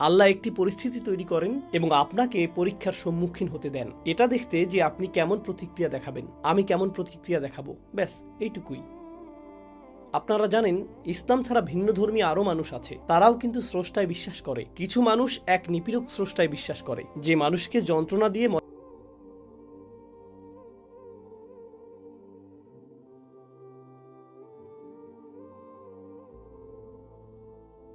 আল্লাহ একটি পরিস্থিতি তৈরি করেন এবং আপনাকে পরীক্ষার সম্মুখীন হতে দেন। এটা দেখতে যে আপনি কেমন প্রতিক্রিয়া দেখাবেন। আমি কেমন প্রতিক্রিয়া দেখাবো। ব্যাস, এইটুকুই। আপনারা জানেন, ইসলাম ছাড়া ভিন্ন ধর্মী আরও মানুষ আছে। তারাও কিন্তু স্রষ্টায় বিশ্বাস করে। কিছু মানুষ এক নিপীড়ক স্রষ্টায় বিশ্বাস করে, যে মানুষকে যন্ত্রণা দিয়ে